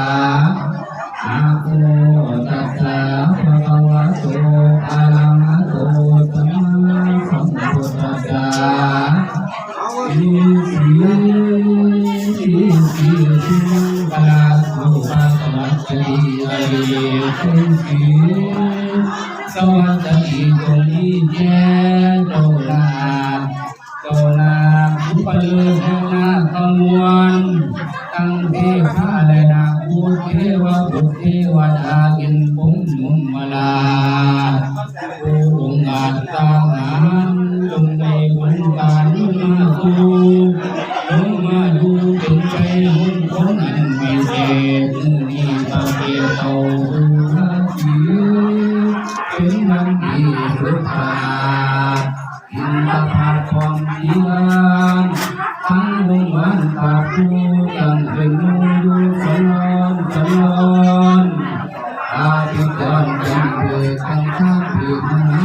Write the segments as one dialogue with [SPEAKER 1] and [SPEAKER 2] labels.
[SPEAKER 1] าอาโกตัสสะภะคะวะโตอะระหะโตสัมมาสัมพุทธัสสะอิสิอิสิสิมังคลาสุภะสวัสดีอะริสุสิสวัสดีโกนิเจโตลาโตลาอุปโลกนา เทวบุตรเทวดากินปุงมุมมาลาผู้องค์อาจตาหารจงในบุญการมาสู่จงมาดูเป็นใจหุ่นคนอันวิเศษนี่พระเกศโตราสีเป็นวันที่สุดท้าอินทภาพองเยียงทั้งวงวันตาผู้ยังเป็นมูดู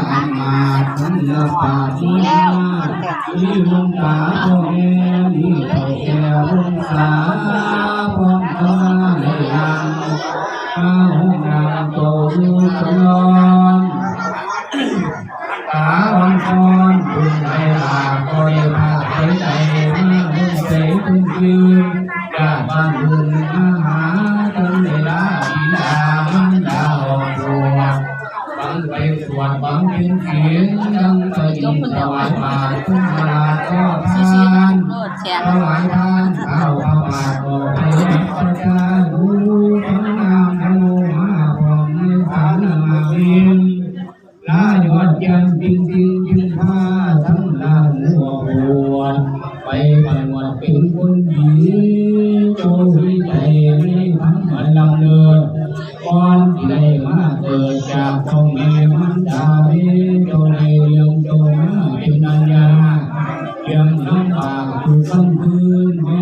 [SPEAKER 1] นาอำมาตย์ทั้งนาป่าที่นามีลงตาพ่อแม่มีเท่าแก่ลงสา วดบังเป็นเขียนยังไปยินถวายบาตรคุณพระก็ท
[SPEAKER 2] ซีซีา
[SPEAKER 1] นถวายทานข้าวพระบาทออกให้ประชาดูพระนามพระโลมาพร้อมในสารมาเวียนลายอดยันจริงจริงจึงพาทั้งลาหัวหัวไปบันวัดเป็นคนดีโจวิใจไม่ทั้งมันลำเลือก่อนที่ได้มาเกิดจากพ่อแม่ 我唱歌